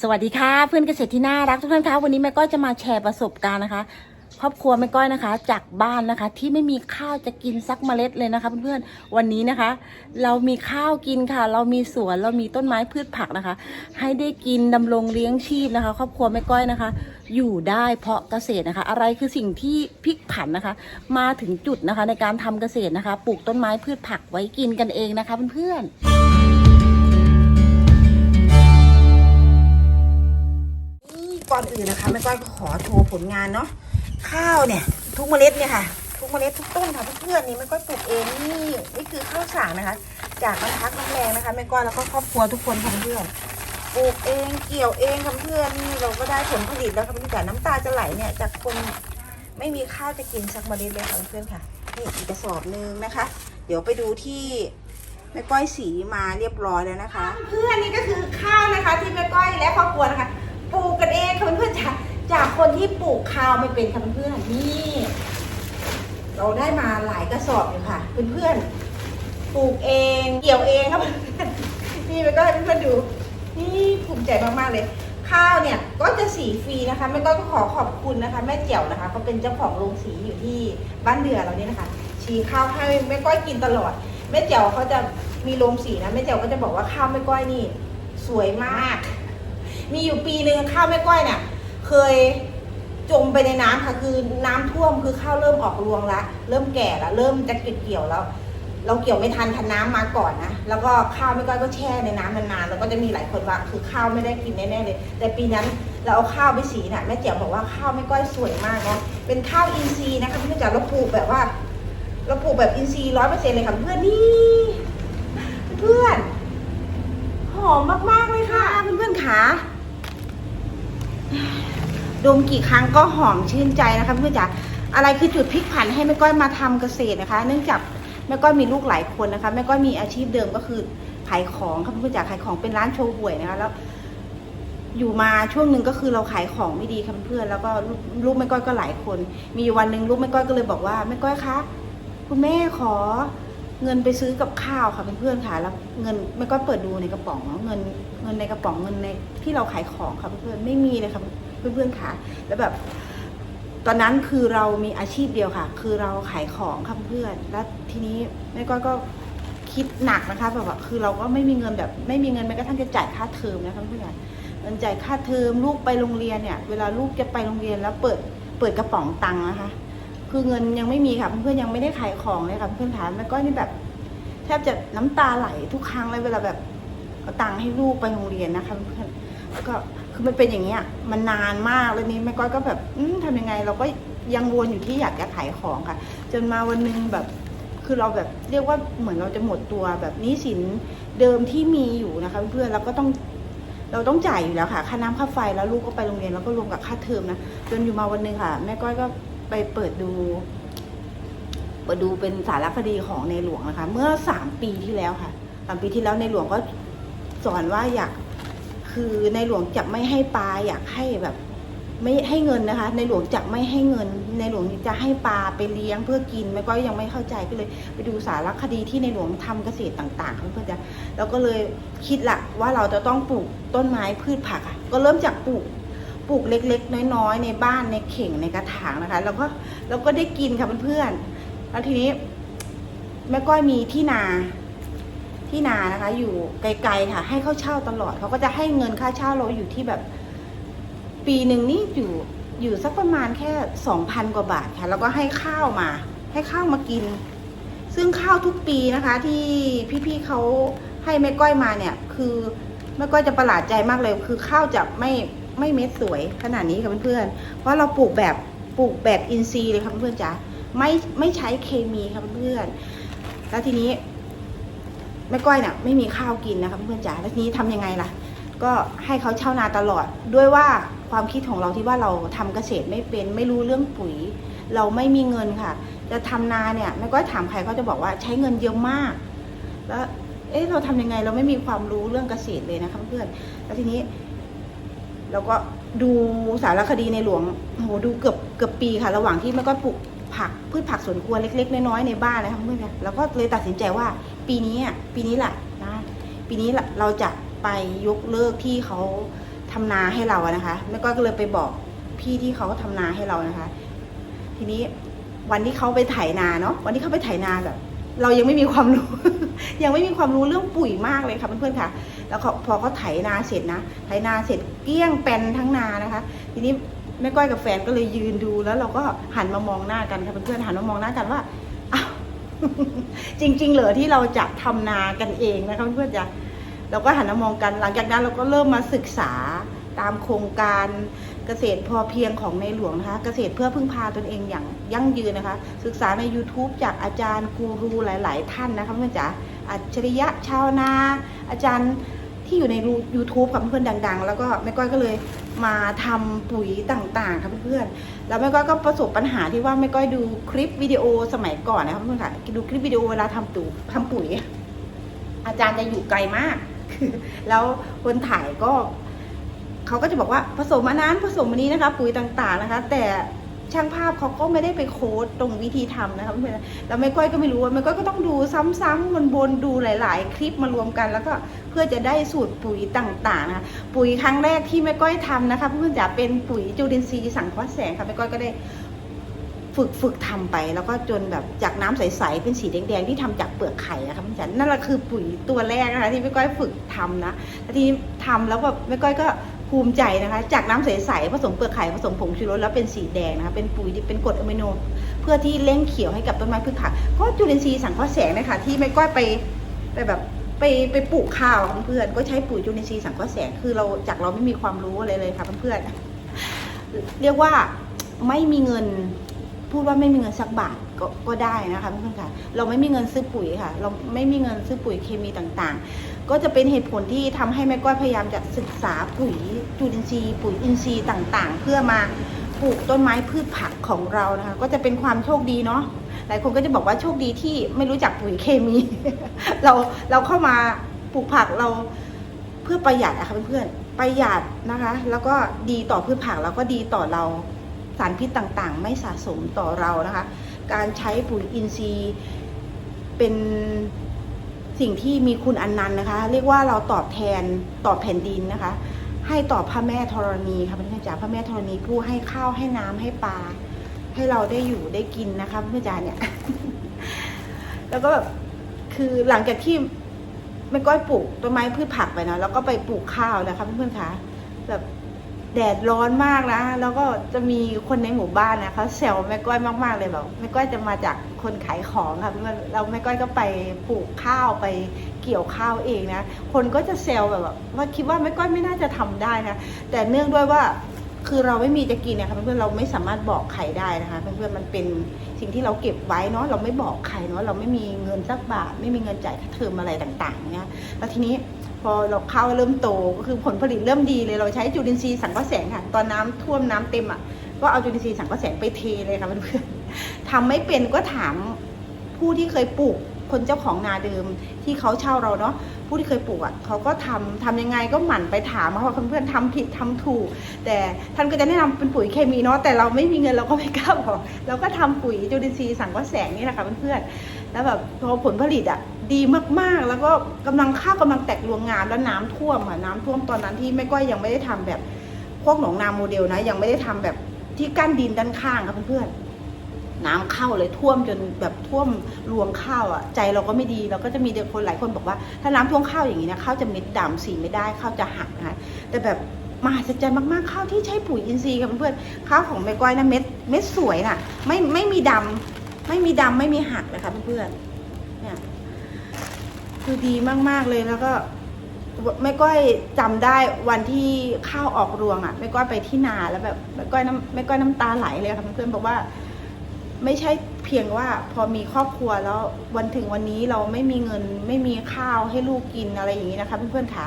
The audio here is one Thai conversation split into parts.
สวัสดีค่ะเพื่อนเกษตรที่น่ารักทุกท่านคะวันนี้แม่ก้อยจะมาแชร์ประสบการณ์นะคะ ครอบครัวแม่ก้อยนะคะ จากบ้านนะคะ ที่ไม่มีข้าวจะกินสักเมล็ดเลยนะคะ เพื่อนๆวันนี้นะคะ เรามีข้าวกินค่ะ เรามีสวนเรามีต้นไม้พืชผักนะคะ ให้ได้กินดำรงเลี้ยงชีพนะคะ ครอบครัวแม่ก้อยนะคะ อยู่ได้เพราะเกษตรนะคะ อะไรคือสิ่งที่พลิกผันนะคะ มาถึงจุดนะคะในการทำเกษตรนะคะ ปลูกต้นไม้พืชผักไว้กินกันเองนะคะ เพื่อนๆ ก่อนอื่นนะคะแม่ก้อยก็ขอโชว์ผลงานเนาะข้าวเนี่ย ทุกเมล็ดเนี่ยค่ะ ทุกเมล็ดทุกต้นค่ะเพื่อนๆนี่แม่ก้อยปลูกเองนี่นี่คือข้าวสารนะคะ จากน้ำพักน้ำแรงนะคะแม่ก้อยแล้วก็ครอบครัวทุกคนค่ะเพื่อนปลูกเองเกี่ยวเองค่ะเพื่อนนี่เราก็ได้ผลผลิตแล้วค่ะเพื่อนแต่น้ำตาจะไหลเนี่ยจากคนไม่มีข้าวจะกินสักเมล็ดเลยค่ะเพื่อนค่ะนี่อีกกระสอบนึงนะคะ เดี๋ยวไปดูที่แม่ก้อยสีมาเรียบร้อยแล้วนะคะ เพื่อนนี่ก็คือข้าวนะคะที่แม่ก้อยและครอบครัวนะคะ ปลูกกันเองค่ะเพื่อนๆจากจากคนที่ปลูกข้าวไม่เป็นค่ะเพื่อนๆนี่ เราได้มาหลายกระสอบอยู่ค่ะเพื่อนๆปลูกเองเกี่ยวเองครับนี่มันก็ให้เพื่อนๆดูนี่ภูมิใจมากๆเลย ข้าวเนี่ยก็จะสีฟรีนะคะแม่ก้อยก็ขอขอบคุณนะคะแม่เจียวนะคะเขาเป็นเจ้าของโรงสีอยู่ที่บ้านเดือเราเนี่ยนะคะชีข้าวให้แม่ก้อยกินตลอดแม่เจียวเขาจะมีโรงสีนะแม่เจียวก็จะบอกว่าข้าวแม่ก้อยนี่ สวยมาก มีอยู่ปีหนึ่งข้าวแม่ก้อยเนี่ย เคยจมไปในน้ำค่ะคือน้ำท่วมคือข้าวเริ่มออกรวงละเริ่มแก่แล้วเริ่มจะเก็บเกี่ยวแล้ว เราเกี่ยวไม่ทันทันน้ำมาก่อนนะแล้วก็ข้าวแม่ก้อยก็แช่ในน้ำนานๆแล้วก็จะมีหลายคนว่าคือข้าวไม่ได้กินแน่ๆเลย แต่ปีนั้นเราเอาข้าวไปสีน่ะแม่เจ๋วบอกว่าข้าวแม่ก้อยสวยมากนะเป็นข้าวอินทรีย์นะคะพี่จ๋าเราปลูกแบบว่าเราปลูกแบบอินทรีย์ร้อยเปอร์เซ็นต์เลยค่ะเพื่อนนี่เพื่อนหอมมากๆเลยค่ะเพื่อนๆขา ดมกี่ครั้งก็หอมชื่นใจนะคะเพื่อนจ๋าอะไรคือจุดพลิกผันให้แม่ก้อยมาทำเกษตรนะคะ เนื่องจากแม่ก้อยมีลูกหลายคนนะคะแม่ก้อยมีอาชีพเดิมก็คือขายของค่ะเพื่อนจ๋าขายของเป็นร้านโชว์หวยนะคะแล้ว อยู่มาช่วงหนึ่งก็คือเราขายของไม่ดีค่ะเพื่อนแล้วก็ลูกลูกแม่ก้อยก็หลายคน มีอยู่วันหนึ่งลูกแม่ก้อยก็เลยบอกว่าแม่ก้อยคะคุณแม่ขอเงินไปซื้อกับข้าวค่ะเพื่อนๆค่ะ แล้วเงินแม่ก้อยเปิดดูในกระป๋องเงิน เงินในกระป๋องเงินในที่เราขายของค่ะเพื่อนๆไม่มีเลยค่ะเพื่อนๆค่ะ แล้วแบบ ตอนนั้นคือเรามีอาชีพเดียวค่ะ คือเราขายของค่ะเพื่อนๆแล้วทีนี้แม่ก้อยก็คิดหนักนะคะแบบว่าคือเราก็ไม่มีเงินแบบ ไม่มีเงินแม้กระทั่งจะจ่ายค่าเทอมนะคะเพื่อนๆเงินจ่ายค่าเทอมลูกไปโรงเรียนเนี่ย เวลาลูกจะไปโรงเรียนแล้วเปิดเปิดกระป๋องตังค์นะคะ คือเงินยังไม่มีค่ะเพื่อนๆยังไม่ได้ขายของเลยค่ะเพื่อนถามแม่ก้อยนี่แบบ แทบจะน้ำตาไหลทุกครั้งเลยเวลาแบบ เอาตังค์ให้ลูกไปโรงเรียนนะคะเพื่อนก็คือมันเป็นอย่างเงี้ยมันนานมากแล้วนี้แม่ก้อยก็แบบอืมทำยังไง เราก็ยังวนอยู่ที่อยากจะขายของค่ะ จนมาวันหนึงแบบคือเราแบบเรียกว่าเหมือนเราจะหมดตัวแบบนี้สินเดิมที่มีอยู่นะคะเพื่อนๆเราก็ต้องเราต้องจ่ายอยู่แล้วค่ะ ค่าน้ำค่าไฟแล้วลูกก็ไปโรงเรียนแล้วก็รวมกับค่าเทอมนะจนอยู่มาวันหนึ่งค่ะ แม่ก้อยก็ไปเปิดดูเปิดดูเป็นสารคดีของในหลวงนะคะ เมื่อสามปีที่แล้วค่ะสามปีที่แล้วในหลวงก็ สอนว่าอยากคือในหลวงจะไม่ให้ปลาอยากให้แบบ ไม่ให้เงินนะคะ ในหลวงจะไม่ให้เงิน ในหลวงจะให้ปลาไปเลี้ยงเพื่อกินแม่ก้อยยังไม่เข้าใจก็เลย ไปดูสารคดีที่ในหลวงทำเกษตรต่างๆค่ะเพื่อนๆจะแล้วก็เลยคิดละว่าเราจะต้องปลูกต้นไม้พืชผักอะก็เริ่มจากปลูกปลูกเล็ก ๆ น้อย ๆ ในบ้านในเข่งในกระถางนะคะ แล้วก็แล้วก็ได้กินค่ะเพื่อนๆแล้วทีนี้แม่ก้อยมีที่นา ที่นานะคะ อยู่ไกลๆค่ะ ให้เขาเช่าตลอดเขาก็จะให้เงินค่าเช่าเราอยู่ที่แบบ ปีหนึ่งนี่อยู่อยู่สักประมาณแค่สองพันกว่าบาทค่ะ แล้วก็ให้ข้าวมา ให้ข้าวมากิน ซึ่งข้าวทุกปีนะคะ ที่พี่ๆเขาให้แม่ก้อยมาเนี่ย คือแม่ก้อยจะประหลาดใจมากเลย คือข้าวจะไม่ไม่เม็ดสวยขนาดนี้ค่ะเพื่อนๆเพราะเราปลูกแบบปลูกแบบอินทรีย์เลยค่ะเพื่อนๆจ๋าไม่ไม่ใช้เคมีค่ะเพื่อนๆแล้วทีนี้ แม่ก้อยเนี่ยไม่มีข้าวกินนะคะเพื่อนๆจ๋าแล้วทีนี้ทำยังไงล่ะ ก็ให้เขาเช่านาตลอดด้วยว่าความคิดของเราที่ว่าเราทำเกษตรไม่เป็น ไม่รู้เรื่องปุ๋ย เราไม่มีเงินค่ะ จะทำนาเนี่ยแม่ก้อยถามใครเขาจะบอกว่าใช้เงินเยอะมาก แล้วเอ๊ะเราทำยังไงเราไม่มีความรู้เรื่องเกษตรเลยนะคะเพื่อนแล้วทีนี้ เราก็ดูสารคดีในหลวงโหดูเกือบเกือบปีค่ะ ระหว่างที่แม่ก้อยปลูกผักพืชผักสวนครัวเล็ก ๆ น้อยๆในบ้านนะคะเพื่อนๆแล้วก็เลยตัดสินใจว่า ปีนี้อะปีนี้แหละนะปีนี้ล่ะเราจะไปยกเลิกที่เขาททำนาให้เราอะนะคะแม่ก้อยก็เลยไปบอกพี่ที่เขาทำนาให้เรานะคะ ทีนี้วันที่เขาไปไถนาเนาะวันที่เขาไปไถนาแบบ เรายังไม่มีความรู้ ยังไม่มีความรู้เรื่องปุ๋ยมากเลยค่ะเพื่อนๆค่ะ แล้วพอเขาไถนาเสร็จนะไถนาเสร็จเกลี้ยงแปนทั้งนานะคะ ทีนี้แม่ก้อยกับแฟนก็เลยยืนดูแล้วเราก็หันมามองหน้ากันค่ะเพื่อนๆหันมามองหน้ากันว่า จริง ๆ เหลือที่เราจะทำนากันเองนะคะเพื่อนๆจะเราก็หันมามองกันหลังจากนั้นเราก็เริ่มมาศึกษาตามโครงการเกษตรพอเพียงของในหลวงนะคะ เกษตรเพื่อพึ่งพาตนเองอย่างยั่งยืนนะคะ ศึกษาใน YouTube จากอาจารย์กูรูหลาย ๆ ท่านนะคะเพื่อนจ๋าอัจฉริยะชาวนา อาจารย์ ที่อยู่ใน YouTube กับเพื่อนๆดัง ๆ แล้วก็แม่ก้อยก็เลยมาทำปุ๋ยต่างๆค่ะเพื่อนๆแล้วแม่ก้อยก็ประสบปัญหาที่ว่าแม่ก้อยดูคลิปวิดีโอสมัยก่อนนะครับเพื่อนๆค่ะดูคลิปวิดีโอเวลาทำตู่ทำปุ๋ย อาจารย์จะอยู่ไกลมาก แล้วคนถ่ายก็เขาก็จะบอกว่าผสมอันนั้นผสมอันนี้นะคะ ปุ๋ยต่างๆนะคะ แต่ช่างภาพเขาก็ไม่ได้ไปโค้ดตรงวิธีทำนะคะเพื่อนแล้วแม่ก้อยก็ไม่รู้ว่าแม่ก้อยก็ต้องดูซ้ำๆวนๆดูหลาย ๆ คลิปมารวมกัน แล้วก็ เพื่อจะได้สูตรปุ๋ยต่างๆนะคะปุ๋ยครั้งแรกที่แม่ก้อยทำนะคะเพื่อนๆจะเป็นปุ๋ยจุลินทรีย์สังเคราะห์แสงค่ะแม่ก้อยก็ได้ฝึกฝึกทำไป แล้วก็จนแบบจากน้ำใสๆเป็นสีแดงๆที่ทำจากเปลือกไข่อะค่ะพี่จันนั่นแหละคือปุ๋ยตัวแรกนะคะที่แม่ก้อยฝึกทำนะทีนี้ทำแล้วแบบแม่ก้อยก็ภูมิใจนะคะ จากน้ำใสๆผสมเปลือกไข่ผสมผงชูรสแล้วเป็นสีแดงนะคะเป็นปุ๋ยที่เป็นกรดอะมิโน เพื่อที่เร่งเขียวให้กับต้นไม้พืชผักก็จุลินทรีย์สังเคราะห์แสงนะคะที่แม่ก้อยไปไปแบบ ไปไปปลูกข้าวเพื่อนก็ใช้ปุ๋ยจุลินทรีย์สังเคราะห์แสงคือเราจากเราไม่มีความรู้อะไรเลยค่ะเพื่อนๆเรียกว่าไม่มีเงินพูดว่าไม่มีเงินสักบาทก็ก็ได้นะคะเพื่อนๆค่ะ เราไม่มีเงินซื้อปุ๋ยค่ะ เราไม่มีเงินซื้อปุ๋ยเคมีต่างๆ ก็จะเป็นเหตุผลที่ทำให้แม่ก้อยพยายามจะศึกษาปุ๋ยจุลินทรีย์ปุ๋ยอินทรีย์ต่างๆ เพื่อมาปลูกต้นไม้พืชผักของเรานะคะ ก็จะเป็นความโชคดีเนาะ หลายคนก็จะบอกว่าโชคดีที่ไม่รู้จักปุ๋ยเคมี เราเราเข้ามาปลูกผักเราเพื่อประหยัดอะค่ะเพื่อนๆประหยัดนะคะ แล้วก็ดีต่อพืชผักแล้วก็ดีต่อเราสารพิษต่างๆ ไม่สะสมต่อเรานะคะ การใช้ปุ๋ยอินทรีย์เป็นสิ่งที่มีคุณอันนันต์นะคะ เรียกว่าเราตอบแทนตอบแผ่นดินนะคะ ให้ตอบพระแม่ธรณีค่ะเพื่อนๆจ๋าพระแม่ธรณีผู้ให้ข้าวให้น้ำให้ปลา ให้เราได้อยู่ได้กินนะคะเพื่อนจ๋าเนี่ย แล้วก็แบบคือหลังจากที่แม่ก้อยปลูกต้นไม้พืชผักไปเนาะแล้วก็ไปปลูกข้าวนะคะเพื่อนๆคะแบบแดดร้อนมากนะแล้วก็จะมีคนในหมู่บ้านนะเขาแซวแม่ก้อยมากๆเลยแบบแม่ก้อยจะมาจากคนขายของค่ะเพื่อนเราแม่ก้อยก็ไปปลูกข้าวไปเกี่ยวข้าวเองนะคนก็จะแซวแบบว่าคิดว่าแม่ก้อยไม่น่าจะทำได้นะแต่เนื่องด้วยว่า คือเราไม่มีจะกินเนี่ยค่ะเพื่อนๆเราไม่สามารถบอกใครได้นะคะเพื่อนๆมันเป็นสิ่งที่เราเก็บไว้เนาะเราไม่บอกใครเนาะเราไม่มีเงินสักบาท ไม่มีเงินจ่ายค่าเทอมอะไรต่างๆเนี่ยแล้วทีนี้พอเราข้าวเริ่มโตก็คือผลผลิตเริ่มดีเลยเราใช้จุลินทรีย์สังเคราะห์แสงค่ะ ตอนน้ำท่วมน้ำเต็มอะก็เอาจุลินทรีย์สังเคราะห์แสงไปเทเลยค่ะเพื่อนๆทำไม่เป็นก็ถามผู้ที่เคยปลูก คนเจ้าของนาเดิมที่เขาเช่าเราเนาะผู้ที่เคยปลูกอะเขาก็ทำทำยังไงก็หมั่นไปถามเขาว่าเพื่อนๆทำผิดทำถูก แต่ท่านก็จะแนะนำเป็นปุ๋ยเคมีเนาะแต่เราไม่มีเงินเราก็ไม่กล้าบอกเราก็ทำปุ๋ยจุลินทรีย์สังเคราะห์แสงนี่แหละค่ะเพื่อนๆแล้วแบบพอผลผลิตอะดีมากๆ แล้วก็กำลังข้าวกำลังแตกรวงงามแล้วน้ำท่วมอะน้ำท่วมตอนนั้นที่แม่ก้อยยังไม่ได้ทำแบบพวกหนองนาโมเดลนะยังไม่ได้ทำแบบที่กั้นดินด้านข้างครับเพื่อนๆ น้ำเข้าเลยท่วมจนแบบท่วมรวงข้าวอะ ใจเราก็ไม่ดีเราก็จะมีเด็กคนหลายคนบอกว่า ถ้าน้ำท่วมข้าวอย่างนี้นะข้าวจะม็ดดำสีไม่ได้ข้าวจะหักนะแต่แบบมหัศจรรย์มากๆข้าวที่ใช้ปุ๋ยอินทรีย์กับเพื่อนข้าวของแม่ก้อยนะเม็ดเม็ดสวยน่ะ ไม่ไม่มีดำไม่มีดำไม่มีหักเลยค่ะเพื่อนเนี่ยคือดีมากๆเลยแล้วก็แม่ก้อยจำได้วันที่ข้าวออกรวงอะแม่ก้อยไปที่นาแล้วแบบแม่ก้อยน้ำแม่ก้อยน้ำตาไหลเลยค่ะเพื่อนบอกว่า ไม่ใช่เพียงว่าพอมีครอบครัวแล้ววันถึงวันนี้เราไม่มีเงินไม่มีข้าวให้ลูกกินอะไรอย่างนี้นะคะเพื่อนๆคะ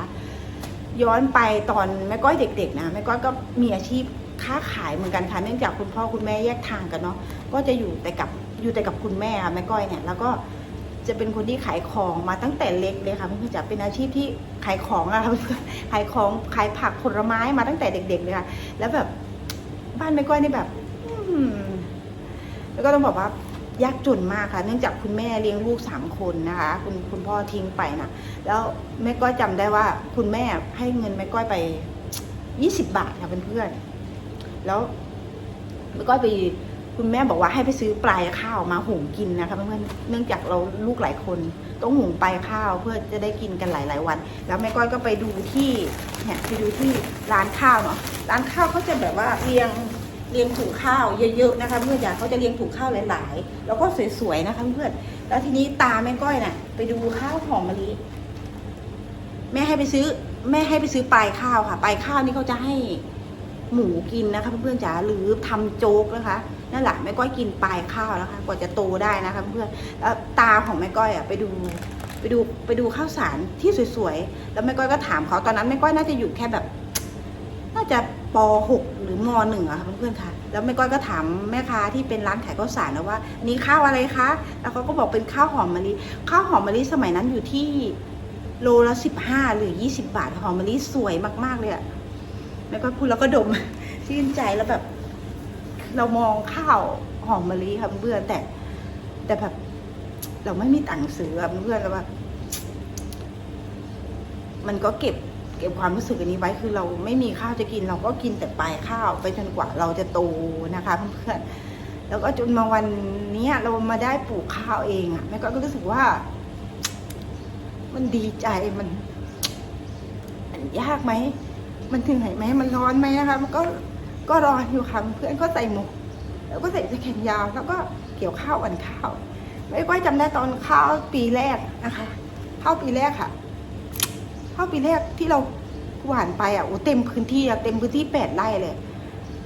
ย้อนไปตอนแม่ก้อยเด็ก ๆ นะแม่ก้อยก็มีอาชีพค้าขายเหมือนกันค่ะเนื่องจากคุณพ่อคุณแม่แยกทางกันเนาะก็จะอยู่แต่กับอยู่แต่กับคุณแม่ค่ะแม่ก้อยเนี่ยแล้วก็จะเป็นคนที่ขายของมาตั้งแต่เล็กเลยค่ะเพื่อนๆจะเป็นอาชีพที่ขายของอะค่ะขายของขายผักผลไม้มาตั้งแต่เด็ก ๆเลยค่ะแล้วแบบบ้านแม่ก้อยนี่แบบ แล้วก็ต้องบอกว่ายากจนมากค่ะ เนื่องจากคุณแม่เลี้ยงลูกสามคนนะคะ คุณคุณพ่อทิ้งไปนะแล้วแม่ก้อยจำได้ว่าคุณแม่ให้เงินแม่ก้อยไปยี่สิบบาทค่ะเพื่อนๆแล้วแล้วก็ไปคุณแม่บอกว่าให้ไปซื้อปลายข้าวมาหุงกินนะคะเพื่อนๆเนื่องจากเราลูกหลายคน ต้องหุงปลายข้าวเพื่อจะได้กินกันหลาย ๆ วัน แล้วแม่ก้อยก็ไปดูที่เนี่ยไปดูที่ร้านข้าวเนาะร้านข้าวเขาจะแบบว่าเรียง เรียงถุงข้าวเยอะๆนะคะเพื่อนๆเขาจะเรียงถุงข้าวหลายๆ แล้วก็สวยๆนะคะเพื่อนแล้วทีนี้ตาแม่ก้อยน่ะ ไปดูข้าวหอมมะลิแม่ให้ไปซื้อ แม่ให้ไปซื้อปลายข้าวค่ะปลายข้าวนี่เขาจะให้หมูกินนะคะเพื่อนๆจ๋าหรือทำโจ๊กนะคะนั่นแหละแม่ก้อยกินปลายข้าวแล้วค่ะกว่าจะโตได้นะคะเพื่อนแล้วตาของแม่ก้อยอะไปดูไปดูไปดูข้าวสารที่สวยๆแล้วแม่ก้อยก็ถามเขาตอนนั้นแม่ก้อยน่าจะอยู่แค่แบบ น่าจะป .6 หรือม .1 อะค่ะเพื่อนๆค่ะ แล้วแม่ก้อยก็ถามแม่ค้าที่เป็นร้านขายข้าวสารนะว่านนี้ข้าวอะไรคะ แล้วเขาก็บอกเป็นข้าวหอมมะลิ ข้าวหอมมะลิสมัยนั้นอยู่ที่โลละสิบห้าหรือยี่สิบาท หอมมะลิสวยมาก ๆ เลยอะแม่ก้อยพูดแล้วก็ดม ชื่นใจแล้วแบบ เรามองข้าวหอมมะลิค่ะเพื่อนๆแต่ แต่แบบ เราไม่มีตังค์ซื้ออะเพื่อนๆแล้วแบบมันก็เก็บ ก็บความรู้สึกอันนี้ไว้คือเราไม่มีข้าวจะกินเราก็กินแต่ปลายข้าวไปจนกว่าเราจะโตนะคะเพื่อนๆแล้วก็จนมาวันนี้เรามาได้ปลูกข้าวเองอะแม่ก็รู้สึกว่า มันดีใจมัน มันยากไหมมันเหนื่อยไหมมันร้อนไหมนะคะ มันก็ก็ร้อนอยู่ค่ะเพื่อนก็ใส่หมวกแล้วก็ใส่แจ็คเก็ตยาว แล้วก็เกี่ยวข้าววันข้าวไม่ก้อยจำได้ตอนข้าวปีแรกนะคะข้าวปีแรกค่ะ ข้าปีแรกที่เราหว่านไปอะโอ้เต็มพื้นที่อะเต็มพื้นที่แปดไร่เลย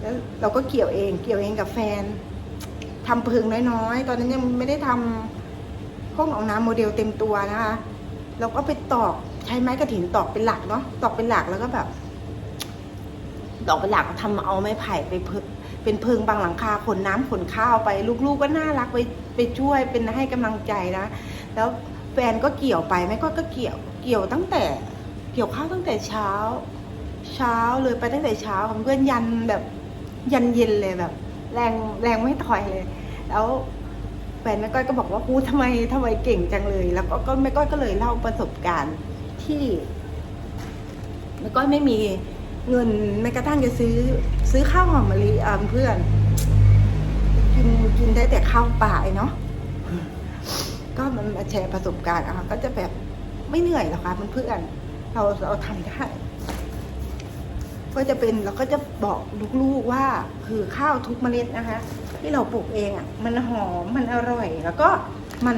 แล้วเราก็เกี่ยวเอง เกี่ยวเองกับแฟนทำเพิงน้อยๆ ตอนนั้นยังไม่ได้ทำห้องเอาน้ำโมเดลเต็มตัวนะคะเราก็ไปตอกใช้ไม้กระถินตอกเป็นหลักเนาะตอกเป็นหลักแล้วก็แบบตอกเป็นหลักทำเอาไม้ไผ่ไปเป็นเพิงบางหลังคาขนน้ำขนข้าวไป ลูกๆก็น่ารักไปไปช่วยเป็นให้กำลังใจนะ แล้วแฟนก็เกี่ยวไปแม่ก็ก็เกี่ยวเกี่ยวตั้งแต่ เกี่ยวข้าวตั้งแต่เช้า เช้าเลยไปตั้งแต่เช้าของเพื่อนยันแบบยันเย็นเลยแบบ แรงแรงไม่ถอยเลย แล้วแฟนแม่ก้อยก็บอกว่ากูทำไมทำไมเก่งจังเลย แล้วก็แม่ก้อยก็เลยเล่าประสบการณ์ที่แม่ก้อยไม่มีเงินแม้กระทั่งจะซื้อ ซื้อข้าวหอมมะลิเพื่อน กินกินได้แต่ข้าวป่าเนาะก็มันมาแชร์ประสบการณ์อะก็จะแบบไม่เหนื่อยหรอกค่ะเพื่อนๆ เราเราทำได้ ก็จะเป็นเราก็จะบอกลูกๆว่า คือข้าวทุกเมล็ดนะคะ ที่เราปลูกเองอะ มันหอมมันอร่อย แล้วก็มัน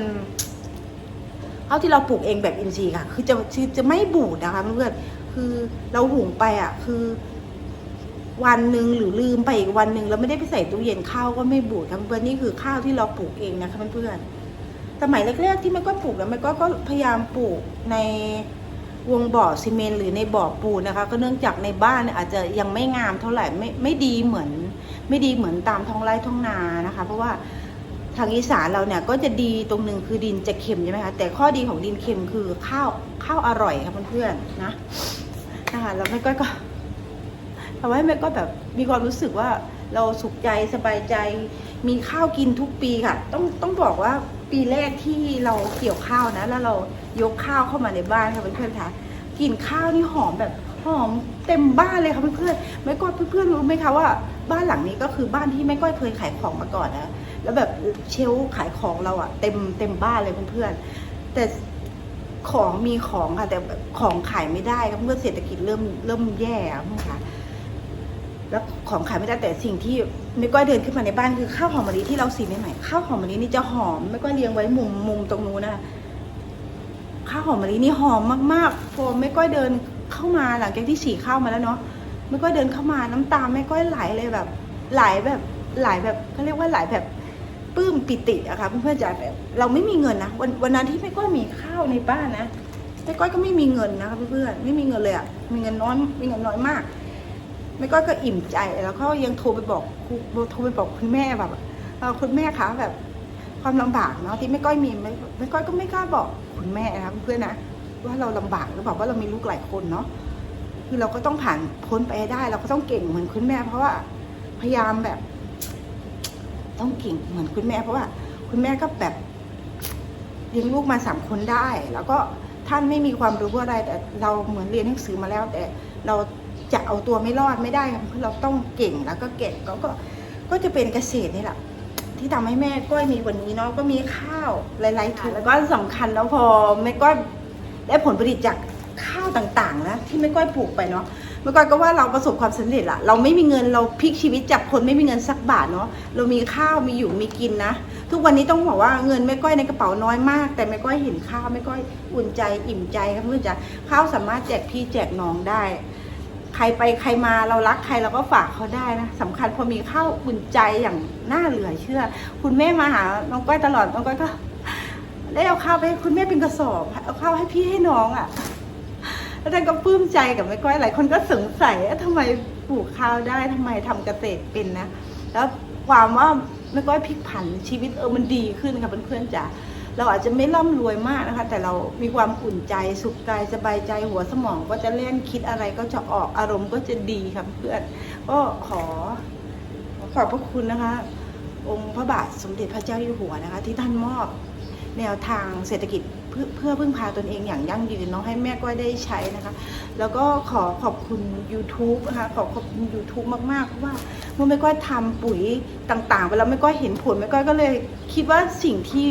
ข้าวที่เราปลูกเองแบบอินทรีย์ค่ะ คือจะคือจะไม่บูดนะคะเพื่อนคือเราหุงไปอะ คือ วันหนึ่งหรือลืมไปอีกวันหนึ่งแล้วไม่ได้ไปใส่ตู้เย็นข้าวก็ไม่บูดค่ะเพื่อนนี่คือข้าวที่เราปลูกเองนะคะเพื่อนสมัยแรกๆที่แม่ก็ปลูกแล้วแม่ก็ก็พยายามปลูกใน วงบ่อซีเมนต์หรือในบ่อปูนนะคะ ก็เนื่องจากในบ้านอาจจะยังไม่งามเท่าไหร่ไม่ไม่ดีเหมือน ไม่ดีเหมือนตามท้องไร่ท้องนานะคะ เพราะว่าทางอีสานเราเนี่ยก็จะดีตรงหนึ่งคือดินจะเค็มใช่ไหมคะแต่ข้อดีของดินเค็มคือข้าวข้าวอร่อยค่ะเพื่อนๆนะนะคะแล้วแม่ก็ก็ทำให้แม่ก็แบบมีความรู้สึกว่าเราสุขใจสบายใจมีข้าวกินทุกปีค่ะ ต้องต้องบอกว่า ปีแรกที่เราเกี่ยวข้าวนะ แล้วเรายกข้าวเข้ามาในบ้านค่ะเพื่อนๆค่ะกลิ่นข้าวนี่หอมแบบหอมเต็มบ้านเลยค่ะเพื่อนๆแม่ก้อยเพื่อนๆรู้ไหมคะว่าบ้านหลังนี้ก็คือบ้านที่แม่ก้อยเคยขายของมาก่อนนะแล้วแบบเชลขายของเราอะเต็มเต็มบ้านเลยเพื่อนๆแต่ของมีของค่ะ แต่ของขายไม่ได้ค่ะเมื่อเศรษฐกิจเริ่มเริ่มแย่ค่ะแล้วของขายไม่ได้แต่สิ่งที่ ไม่ก้อยเดินขึ้นมาในบ้านคือข้าวหอมมะลิที่เราสีใหม่ๆข้าวหอมมะลินี่จะหอมไม่ก้อยเรียงไว้มุมมุมตรงนู้นนะข้าวหอมมะลินี่หอมมากๆพอไม่ก้อยเดินเข้ามาหลังจากที่สีข้าวมาแล้วเนาะไม่ก้อยเดินเข้ามาน้ำตาไม่ก้อยไหลเลยแบบ ไหลแบบไหลแบบเขาเรียกว่าไหลแบบปลื้มปิติอะค่ะเพื่อนๆจ๋าแบบเราไม่มีเงินนะวันวันนั้นที่ไม่ก้อยมีข้าวในบ้านนะไม่ก้อยก็ไม่มีเงินนะคะเพื่อนๆไม่มีเงินเลยอะมีเงินน้อยมีเงินน้อยมาก แม่ก้อยก็อิ่มใจ แล้วก็ยังโทรไปบอกครูโทรไปบอกคุณแม่แบบคุณแม่คะแบบความลำบากเนาะที่แม่ก้อยมีแม่แม่ก้อยก็ไม่กล้าบอกคุณแม่นะคะเพื่อนนะว่าเราลำบากหรือเปล่าว่าเรามีลูกหลายคนเนาะคือเราก็ต้องผ่านพ้นไปได้ เราก็ต้องเก่งเหมือนคุณแม่ เพราะว่าพยายามแบบ ต้องเก่งเหมือนคุณแม่ เพราะว่า คุณแม่ก็แบบเลี้ยงลูกมาสามคนได้ แล้วก็ท่านไม่มีความรู้อะไรแต่เราเหมือนเรียนหนังสือมาแล้ว แต่เรา จะเอาตัวไม่รอดไม่ได้ค่ะเราต้องเก่งแล้วก็เก่งก็ก็ก็จะเป็นเกษตรนี่แหละที่ทำให้แม่ก้อยมีวันนี้เนาะก็มีข้าวหลายๆถุงแล้วก็สำคัญแล้วพอแม่ก้อยได้ผลผลิตจากข้าวต่างๆนะที่แม่ก้อยปลูกไปเนาะแม่ก้อยก็ว่าเราประสบความสำเร็จละเราไม่มีเงินเราพลิกชีวิตจากคนไม่มีเงินสักบาทเนาะเรามีข้าวมีอยู่มีกินนะทุกวันนี้ต้องบอกว่าเงินแม่ก้อยในกระเป๋าน้อยมาก แต่แม่ก้อยเห็นข้าวแม่ก้อยอุ่นใจอิ่มใจครับเพื่อนจ๋าข้าวสามารถแจกพี่แจกน้องได้ ใครไปใครมาเรารักใครเราก็ฝากเขาได้นะสำคัญพอมีข้าวอุ่นใจอย่างน่าเหลือเชื่อ คุณแม่มาหาน้องก้อยตลอดน้องก้อยก็ ได้เอาข้าวไปให้คุณแม่เป็นกระสอบเอาข้าวให้พี่ให้น้องอะ่ะแล้วท่านก็ปลื้มใจกับแม่ก้อยหลายคนก็สงสัยเอ๊ะทำไมปลูกข้าวได้ทำไมทำเกษตรเป็นนะ แล้วความว่าแม่ก้อยพลิกผันชีวิตเออมันดีขึ้นค่ะเพื่อนๆจ๋า เราอาจจะไม่ร่ำรวยมากนะคะ แต่เรามีความอุ่นใจสุขกายสบายใจหัวสมองก็จะเล่นคิดอะไรก็จะออกอารมณ์ก็จะดีค่ะเพื่อนก็ขอขอบพระคุณนะคะ องค์พระบาทสมเด็จพระเจ้าอยู่หัวนะคะ ที่ท่านมอบแนวทางเศรษฐกิจเพื่อเพื่อพึ่งพาตนเองอย่างยั่งยืนเนาะให้แม่ก้อยได้ใช้นะคะ แล้วก็ขอขอบคุณ YouTube นะคะขอขอบคุณ YouTube มากๆเพราะว่าเมื่อแม่ก้อยทำปุ๋ยต่างๆไปแล้วแม่ก้อยเห็นผลแม่ก้อยก็เลยคิดว่าสิ่งที่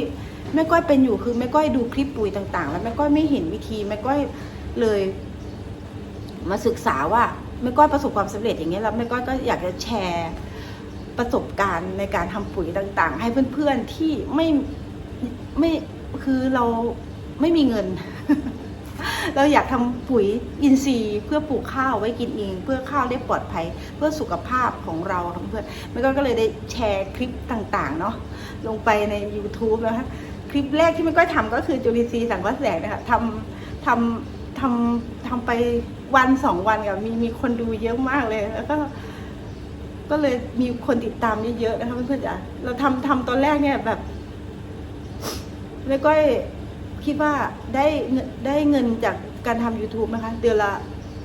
แม่ก้อยเป็นอยู่คือแม่ก้อยดูคลิปปุ๋ยต่าง ๆ แล้วแม่ก้อยไม่เห็นวิธีแม่ก้อยเลย มาศึกษาว่าแม่ก้อยประสบความสำเร็จอย่างเงี้ยแล้วแม่ก้อยก็อยากจะแชร์ประสบการณ์ในการทำปุ๋ยต่าง ๆ ให้เพื่อนๆที่ไม่ไม่คือเราไม่มีเงิน เราอยากทำปุ๋ยอินทรีย์เพื่อปลูกข้าวไว้กินเอง เพื่อข้าวได้ปลอดภัย เพื่อสุขภาพของเราเพื่อนแม่ก้อยก็เลยได้แชร์คลิปต่าง ๆ เนาะลงไปใน YouTube นะคะ คลิปแรกที่แม่ก้อยทำก็คือจุลินทรีย์สังเคราะห์แสงนะคะทำทำทำทำไปวันสองวันกับมีมีคนดูเยอะมากเลย แล้วก็ ก็เลยมีคนติดตามเยอะๆนะคะเพื่อนๆจ๋าเราทำทำตอนแรกเนี่ยแบบแล้วก็คิดว่าได้ได้เงินจากการทำ YouTube นะคะ เดือนละ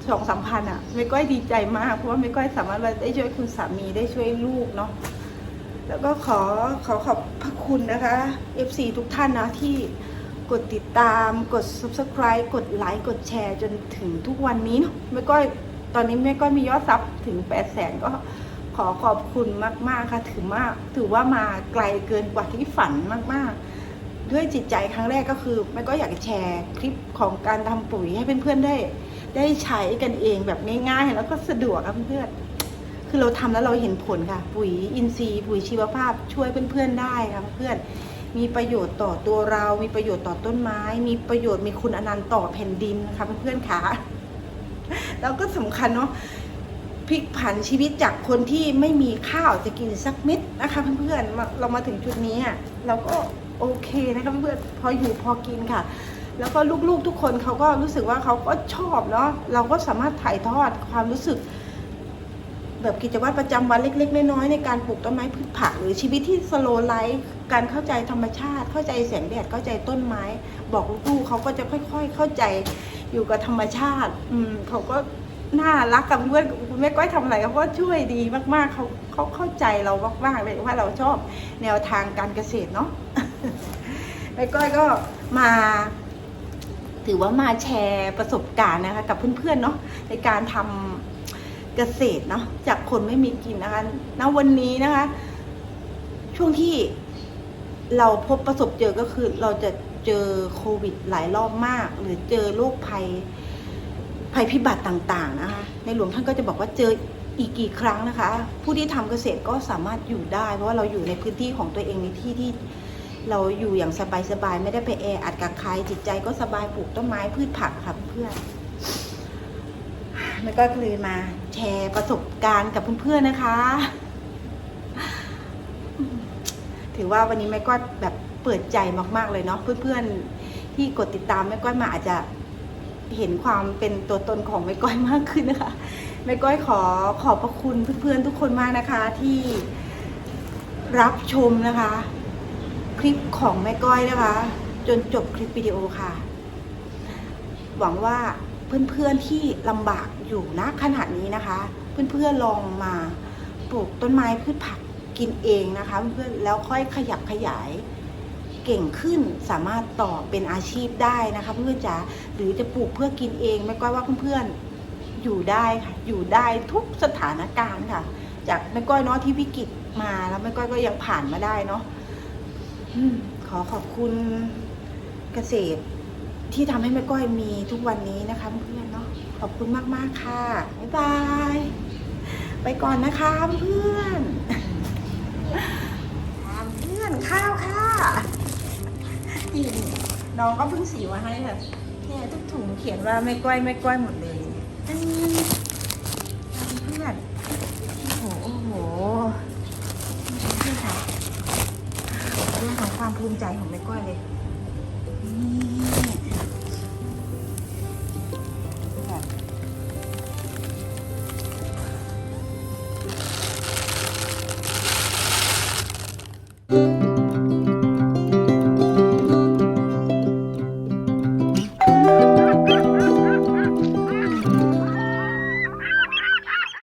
สองสามพันอะไม่ก้อยดีใจมาก เพราะว่าไม่ก้อยสามารถได้ช่วยคุณสามีได้ช่วยลูกเนาะ แล้วก็ขอขอขอบพระคุณนะคะ FC ทุกท่านนะที่กดติดตามกด subscribe กดไลค์กดแชร์จนถึงทุกวันนี้เนาะไม่ก้อยตอนนี้แม่ก้อยมียอดซับถึง 8 0 0แสนก็ขอขอบคุณมาก ๆ ค่ะ ถือว่าถือว่ามาไกลเกินกว่าที่ฝันมาก ๆ ด้วยจิตใจครั้งแรกก็คือแม่ก็อยากจะแชร์คลิปของการทำปุ๋ยให้เพื่อนๆได้ ได้ใช้กันเองแบบง่าย ๆ แล้วก็สะดวกครับเพื่อนๆ คือเราทำแล้วเราเห็นผลค่ะ ปุ๋ยอินทรีย์ปุ๋ยชีวภาพช่วยเพื่อนๆได้ค่ะเพื่อนมีประโยชน์ต่อตัวเรา มีประโยชน์ต่อต้นไม้ มีประโยชน์มีคุณอนันต์ต่อแผ่นดินนะคะเพื่อนๆค่ะแล้วก็สำคัญเนาะพลิกผันชีวิตจากคนที่ไม่มีข้าวจะกินสักเม็ดนะคะเพื่อนๆมาเรามาถึงจุดนี้อะเราก็โอเคนะคะเพื่อนๆพออยู่พอกินค่ะ แล้วก็ลูกๆทุกคนเขาก็รู้สึกว่าเขาก็ชอบเนาะเราก็สามารถถ่ายทอดความรู้สึก แบบกิจวัตรประจำวันเล็ก ๆ น้อยๆในการปลูกต้นไม้พืชผัก หรือชีวิตที่สโลไลฟ์การเข้าใจธรรมชาติ เข้าใจแสงแดดเข้าใจต้นไม้ บอกลูกๆเขาก็จะค่อย ๆ เข้าใจอยู่กับธรรมชาติ อืมเขาก็น่ารักกับเพื่อนคุณแม่ก้อยทำอะไรเขาก็ช่วยดีมากๆเขาเขาเข้าใจเรามากๆเลยว่าเราชอบแนวทางการเกษตรเนาะแม่ก้อยก็มาถือว่ามาแชร์ประสบการณ์นะคะกับเพื่อนๆเนาะในการทำ เกษตรเนาะจากคนไม่มีกินนะคะณวันนี้นะคะ ช่วงที่เราพบประสบเจอก็คือเราจะเจอโควิดหลายรอบมาก หรือเจอโรคภัยภัยพิบัติต่าง ๆ นะคะ ในหลวงท่านก็จะบอกว่าเจออีกกี่ครั้งนะคะ ผู้ที่ทำเกษตรก็สามารถอยู่ได้ เพราะว่าเราอยู่ในพื้นที่ของตัวเองในที่ที่เราอยู่อย่างสบายๆไม่ได้ไปแออัดกับใครจิตใจก็สบายปลูกต้นไม้พืชผักค่ะเพื่อน แมันก็เลยมาแชร์ประสบการณ์กับเพื่อนๆนะคะ ถือว่าวันนี้แม่ก้อยแบบเปิดใจมากๆเลยเนาะเพื่อนๆที่กดติดตามแม่ก้อยมาอาจจะเห็นความเป็นตัวตนของแม่ก้อยมากขึ้นนะคะแม่ก้อยขอขอบพระคุณเพื่อนๆทุกคนมากนะคะที่รับชมนะคะ คลิปของแม่ก้อยนะคะ จนจบคลิปวิดีโอค่ะ หวังว่า เพื่อนๆที่ลำบากอยู่นะขนาดนี้นะคะ เพื่อนๆลองมาปลูกต้นไม้พืชผักกินเองนะคะเพื่อนๆแล้วค่อยขยับขยายเก่งขึ้นสามารถต่อเป็นอาชีพได้นะคะเพื่อนจ๋าหรือจะปลูกเพื่อกินเองไม่ก้อยว่าเพื่อนๆอยู่ได้ค่ะอยู่ได้ทุกสถานการณ์ค่ะ จากแม่ก้อยเนาะที่วิกฤตมาแล้วแม่ก้อยก็ยังผ่านมาได้เนาะอขอขอบคุณเกษตร ที่ทำให้แม่ก้อยมีทุกวันนี้นะคะเพื่อนเนาะขอบคุณมาก ๆ ค่ะ บ๊ายบาย ไปก่อนนะคะเพื่อนเพื่อนข้าวค่ะนี่น้องก็เพิ่งสีมาให้แบบเนี่ยทุกถุงเขียนว่าไม่ก้อยไม่ก้อยหมดเลยเพื่อนโอ้โหโอ้โหนี่ค่ะเรื่องของความภูมิใจของแม่ก้อยเลย